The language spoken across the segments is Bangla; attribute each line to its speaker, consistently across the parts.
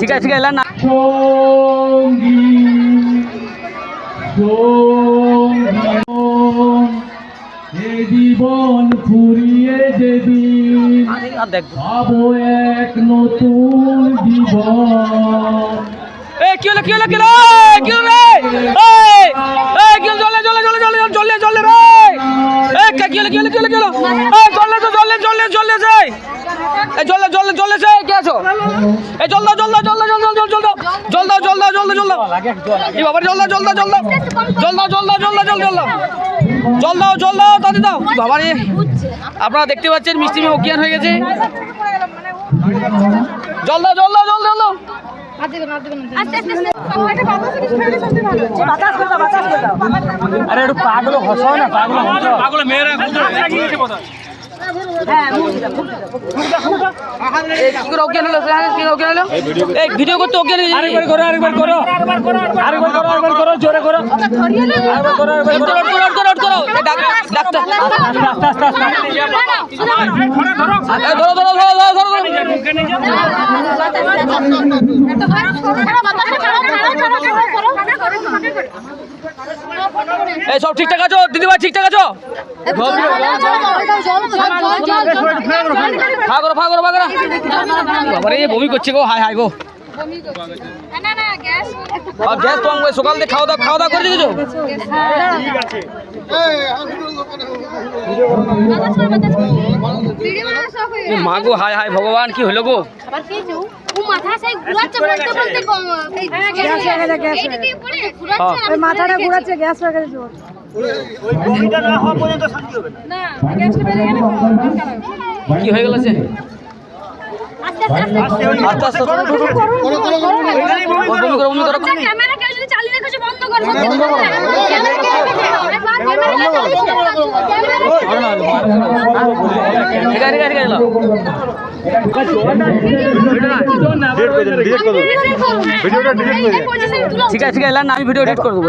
Speaker 1: ঠিক আছে ঠিক আছে না
Speaker 2: এ জীবন ফুরিয়ে যেদিন
Speaker 1: আর
Speaker 2: এক নতুন জীবন
Speaker 1: এ কি হলো কি হলো কি হলো কি হলো এই কি হলো জলে জলে জলে জলে জলে জলে রে এ কে হলো কি হলো কি হলো কি হলো জলে জলে জলে যাই এই জলে জলে জলে যাই কে আছো এই জল দাও জল দাও জল দাও জল দাও জল দাও জল দাও জল দাও জল দাও জল দাও এই বাবা জল দাও জল দাও জল দাও জল দাও জল দাও জল দাও জল দাও জল দাও জল দাও তাতে দাও বাবা রে আপনারা দেখতে পাচ্ছেন মিষ্টি মেয়ে অজ্ঞান হয়ে গেছে জল দাও জল দাও জল দাও জল দাও
Speaker 3: আরে একটু পাগল হসো না পাগল
Speaker 1: এই কি হ্যাঁ, ভিডিও করতে
Speaker 3: আরেকবার করো আরেকবার করো আরেকবার করো আরেকবার করো জোরে করো আরেকবার করো আরেকবার করো
Speaker 1: করো করো করো করো এই ডাক- ডাক্তার
Speaker 3: আস্তে আস্তে আস্তে
Speaker 1: ধরো ধরো ধরো ধরো ধরো ধরো। সব ঠিকঠাক আছো দিদিভাই ঠিকঠাক আছো ভাগরো ভাগরো ভাগরো। বাবারে বমি করছে গো হাই হাই গো। গ্যাস সকাল থেকে খাওয়া দাওয়া খাওয়া দাওয়া করে দিয়েছ মা গো হায় হায় ভগবান কি হলো গো?
Speaker 4: মাথাটা ঘুরাচ্ছে গ্যাস হয়ে গেছে
Speaker 5: ওই না গ্যাসটা বেরিয়ে গেলে কি হয়ে গেল যে?
Speaker 1: ঠিক আছে ঠিক আছে আমি ভিডিও এডিট করে দেবো।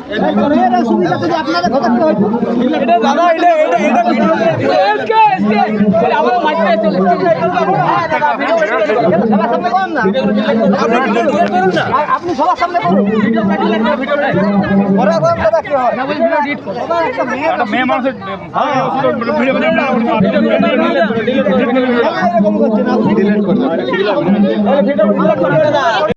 Speaker 3: আপনি সবার সামনে করুন
Speaker 5: মেয়ে মানুষের ডিলেট করে